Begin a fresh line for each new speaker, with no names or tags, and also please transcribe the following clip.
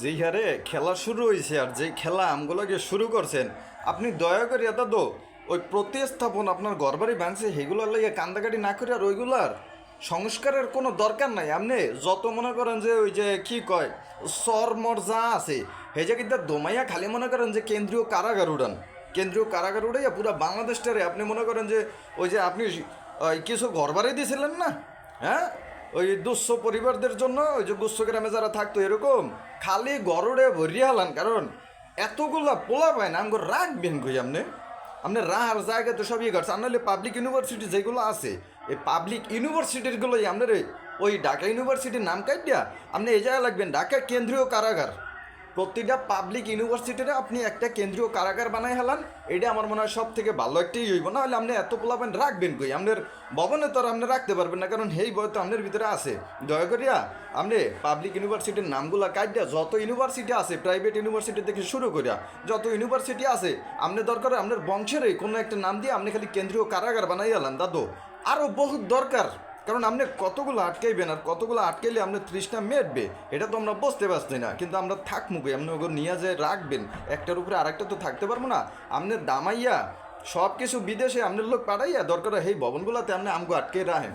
যেই হারে খেলা শুরু হয়েছে আর যেই খেলা আমগুলোকে শুরু করছেন, আপনি দয়া করে এটা দো, ওই প্রতিস্থাপন আপনার ঘরবাড়ি ভাঙছে সেগুলোর লাগে কান্দাকাটি না করে আর ওইগুলার সংস্কারের কোনো দরকার নাই। আপনি যত মনে করেন যে ওই যে কি কয় সর মর যা আছে, সেই যে কিন্তু দোমাইয়া খালি মনে করেন যে কেন্দ্রীয় কারাগার উড়ান। কেন্দ্রীয় কারাগার উড়াইয়া পুরো বাংলাদেশটারে আপনি মনে করেন যে ওই যে আপনি কিছু ঘরবাড়ি দিয়েছিলেন না? হ্যাঁ? ওই দুঃস্থ পরিবারদের জন্য ওই যে গুচ্ছ গ্রামে যারা থাকতো এরকম, খালি গরুড়ে ভরিয়ে হালান। কারণ এতগুলা পোলা পায় না, আমগো রাখবেন কই আপনি আপনি রাহার জায়গা তো সবই করছে আপনার পাবলিক ইউনিভার্সিটি যেগুলো আছে, এই পাবলিক ইউনিভার্সিটিগুলোই আপনার ওই ঢাকা ইউনিভার্সিটির নাম কাটিয়া আপনি এই জায়গায় লাগবেন ঢাকা কেন্দ্রীয় কারাগার। প্রতিটা পাবলিক ইউনিভার্সিটিতে আপনি একটা কেন্দ্রীয় কারাগার বানাই হেলান এটা আমার মনে হয় সব থেকে ভালো একটাই হইব। না হলে আপনি এত পোলাপেন রাখবেন কই? আপনার ভবনে তো আর আপনি রাখতে পারবেন না, কারণ সেই বয় তো আপনার ভিতরে আছে। দয়া করিয়া, আপনি পাবলিক ইউনিভার্সিটির নামগুলা কাটিয়া যত ইউনিভার্সিটি আছে প্রাইভেট ইউনিভার্সিটি থেকে শুরু করিয়া, যত ইউনিভার্সিটি আছে, আপনি দরকার আপনার বংশেরই কোনো একটা নাম দিয়ে আপনি খালি কেন্দ্রীয় কারাগার বানাই হেলান, দাদু। আরও বহুত দরকার। কারণ আপনি কতগুলো আটকাইবেন আর কতগুলো আটকাইলে আপনার তৃষ্ণা মেটবে, এটা তো আমরা বুঝতে পারছি না। কিন্তু আমরা থাকমুখে আপনি ওগুলো নিয়ে যে রাখবেন। একটার উপরে আরেকটা তো থাকতে পারব না। আপনি দামাইয়া সব কিছু বিদেশে আপনার লোক পাঠাইয়া দরকার এই ভবনগুলোতে আপনি আমগো আটকে রাখেন।